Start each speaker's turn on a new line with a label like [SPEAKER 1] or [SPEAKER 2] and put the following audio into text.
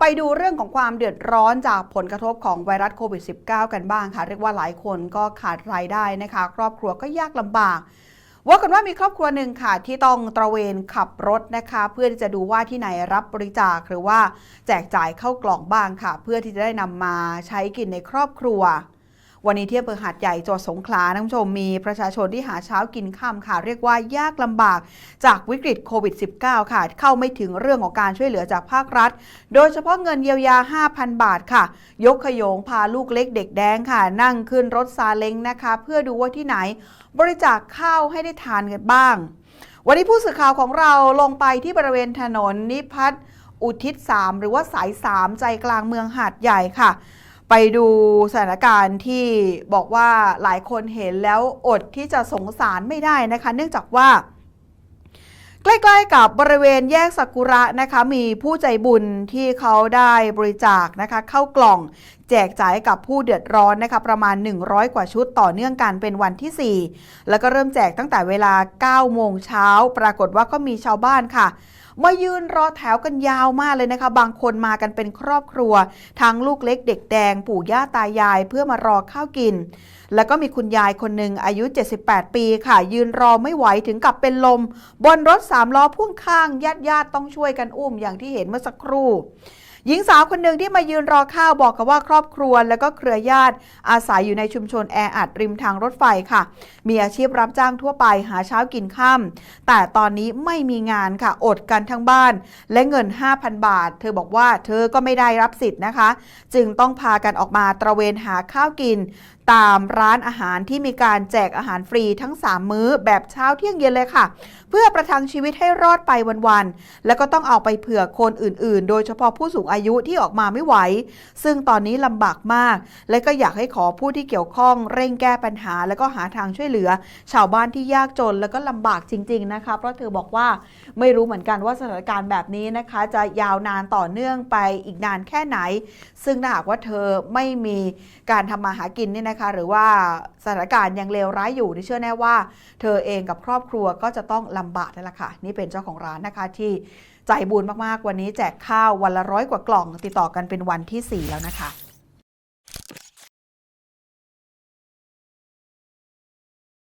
[SPEAKER 1] ไปดูเรื่องของความเดือดร้อนจากผลกระทบของไวรัสโควิด -19 กันบ้างค่ะ เรียกว่าหลายคนก็ขาดรายได้นะคะ ครอบครัวก็ยากลำบาก ว่ากันว่ามีครอบครัวหนึ่งค่ะ ที่ต้องตระเวนขับรถนะคะ เพื่อที่จะดูว่าที่ไหนรับบริจาคหรือว่าแจกจ่ายเข้ากล่องบ้างค่ะ เพื่อที่จะได้นำมาใช้กินในครอบครัว วันนี้ที่อำเภอหาดใหญ่จังหวัดสงขลาท่านผู้ชมมีประชาชนที่หาเช้ากินข้ามค่ะ เรียกว่ายากลำบากจากวิกฤตโควิด -19 ค่ะ เข้าไม่ถึงเรื่องของการช่วยเหลือจากภาครัฐ โดยเฉพาะเงินเยียวยา 5,000 บาทค่ะ ยกขยงพาลูกเล็กเด็กแดงค่ะ นั่งขึ้นรถซาเล้งนะคะ เพื่อดูว่าที่ไหน บริจาคข้าวให้ได้ทานกันบ้าง วันนี้ผู้สื่อข่าวของเราลงไปที่บริเวณถนนนิพัฒน์อุทิศ 3 หรือว่าสาย 3 ใจกลางเมืองหาดใหญ่ค่ะ ไปดูสถานการณ์ที่บอกว่าหลายคนเห็นแล้วอดที่จะสงสารไม่ได้นะคะ เนื่องจากว่า ใกล้ๆกับบริเวณแยกสักุระนะคะ มีผู้ใจบุญที่เขาได้บริจาคนะคะ เข้ากล่องแจกจ่ายกับผู้เดือดร้อนนะคะ ประมาณ 100 กว่าชุดต่อเนื่องกันเป็นวันที่ 4 แล้วก็เริ่มแจกตั้งแต่เวลา 9 โมงเช้า ปรากฏว่าก็มีชาวบ้านค่ะ มายืนรอแถวกันยาวมากเลยนะคะ บางคนมากันเป็นครอบครัว ทั้งลูกเล็กเด็กแดง ปู่ย่าตายายเพื่อมารอข้าวกิน แล้วก็มีคุณยายคนหนึ่งอายุ 78 ปีค่ะ ยืนรอไม่ไหวถึงกับเป็นลม บนรถสามล้อพ่วงข้างญาติญาติๆต้องช่วยกันอุ้มอย่างที่เห็นเมื่อสักครู่ หญิงสาวคนหนึ่งที่มายืนรอข้าวบอกกับว่าครอบครัว แล้วก็เครือญาติอาศัยอยู่ในชุมชนแออัดริมทางรถไฟค่ะ มีอาชีพรับจ้างทั่วไปหาเช้ากินค่ำแต่ตอนนี้ไม่มีงานค่ะอดกันทั้งบ้าน และเงิน 5,000 บาท เธอบอกว่าเธอก็ไม่ได้รับสิทธิ์นะคะ จึงต้องพากันออกมาตระเวนหาข้าวกิน ตามร้านอาหารที่มีการแจกอาหารฟรีทั้ง 3 มื้อแบบเช้าเที่ยงเย็นเลยค่ะ เพื่อประทังชีวิตให้รอดไปวันๆแล้วก็ต้องเอาไปเผื่อคนอื่นๆ โดยเฉพาะผู้สูงอายุที่ออกมาไม่ไหว ซึ่งตอนนี้ลำบากมาก และก็อยากให้ขอผู้ที่เกี่ยวข้องเร่งแก้ปัญหา แล้วก็หาทางช่วยเหลือ ชาวบ้านที่ยากจนแล้วก็ลำบากจริง ๆนะคะ เพราะเธอบอกว่าไม่รู้เหมือนกันว่าสถานการณ์แบบนี้นะคะ จะยาวนานต่อเนื่องไปอีกนานแค่ไหน ซึ่งถ้าหากว่าเธอไม่มีการทำมาหากินเนี่ยนะคะ หรือว่าสถานการณ์ยังเลวร้ายอยู่นี่เชื่อแน่ว่า เธอเองกับครอบครัวก็จะต้องลำบากนั่นแหละค่ะนี่เป็นเจ้าของร้านนะคะที่ ใจบุญมากๆ วันนี้แจกข้าววันละร้อยกว่ากล่อง ติดต่อกันเป็นวันที่ 4 แล้วนะคะ